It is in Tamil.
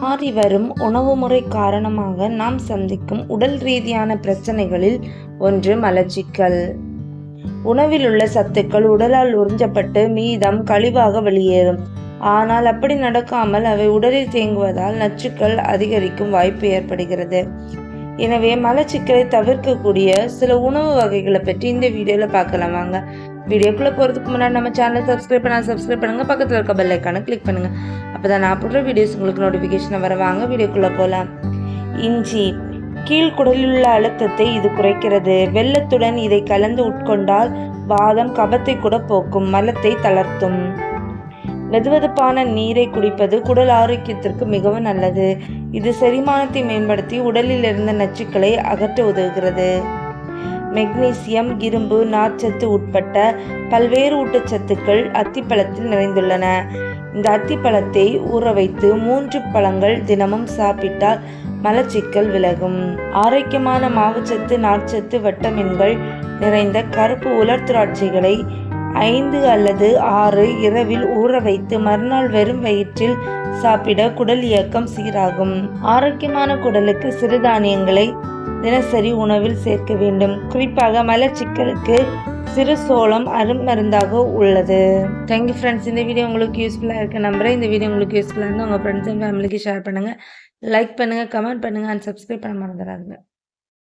மாறி வரும் உணவு முறை காரணமாக நாம் சந்திக்கும் உடல் ரீதியான பிரச்சனைகளில் ஒன்று மலச்சிக்கல். உணவில் உள்ள சத்துக்கள் உடலால் உறிஞ்சப்பட்டு மீதம் கழிவாக வெளியேறும். ஆனால் அப்படி நடக்காமல் அவை உடலில் தேங்குவதால் நச்சுக்கள் அதிகரிக்கும் வாய்ப்பு ஏற்படுகிறது. எனவே மலச்சிக்கலை தவிர்க்கக்கூடிய சில உணவு வகைகளை பற்றி இந்த வீடியோவில் பார்க்கலாம் வாங்க. வீடியோக்குள்ளே போகிறதுக்கு முன்னாடி நம்ம சேனலை சப்ஸ்கிரைப் பண்ணால் சப்ஸ்கிரைப் பண்ணுங்கள் பக்கத்தில் இருக்க பெல் ஐக்கானை கிளிக் பண்ணுங்கள் அப்போ தான் நான் போடுற வீடியோஸ் உங்களுக்கு நோட்டிஃபிகேஷன் வர வாங்க வீடியோக்குள்ளே போகலாம் இஞ்சி கீழ்குடலில் உள்ள அழுத்தத்தை இது குறைக்கிறது. வெள்ளத்துடன் இதை கலந்து உட்கொண்டால் வாதம் கபத்தை கூட போக்கும். மலத்தை தளர்த்தும். வெதுவெதுப்பான நீரை குடிப்பது குடல் ஆரோக்கியத்திற்கு மிகவும் நல்லது. இது செரிமானத்தை மேம்படுத்தி உடலில் இருந்த நச்சுக்களை அகற்ற உதவுகிறது. மெக்னீசியம் இரும்பு நார்ச்சத்து உட்பட்ட பல்வேறு ஊட்டச்சத்துக்கள் அத்திப்பழத்தில் நிறைந்துள்ளன. இந்த அத்திப்பழத்தை ஊற வைத்து மூன்று பழங்கள் தினமும் சாப்பிட்டால் மலச்சிக்கல் விலகும். ஆரோக்கியமான மாவுச்சத்து நார்ச்சத்து வட்டமின்கள் நிறைந்த கருப்பு உலர் திராட்சைகளை ஐந்து அல்லது ஆறு இரவில் ஊற வைத்து மறுநாள் வெறும் வயிற்றில் சாப்பிட குடல் இயக்கம் சீராகும். ஆரோக்கியமான குடலுக்கு சிறுதானியங்களை தினசரி உணவில் சேர்க்க வேண்டும். குறிப்பாக மலச்சிக்கலுக்கு சிறு சோளம் அருமருந்தாக உள்ளது. தேங்க்யூ ஃப்ரெண்ட்ஸ் இந்த வீடியோ உங்களுக்கு யூஸ்ஃபுல்லாக இருக்க நம்புகிறேன் இந்த வீடியோ உங்களுக்கு யூஸ்ஃபுல்லாக இருந்தால் உங்கள் ஃப்ரெண்ட்ஸ் அண்ட் ஃபேமிலிக்கு ஷேர் பண்ணுங்கள் லைக் பண்ணுங்கள் கமெண்ட் பண்ணுங்கள் அண்ட் சப்ஸ்கிரைப் பண்ண மறந்துடாதுங்க.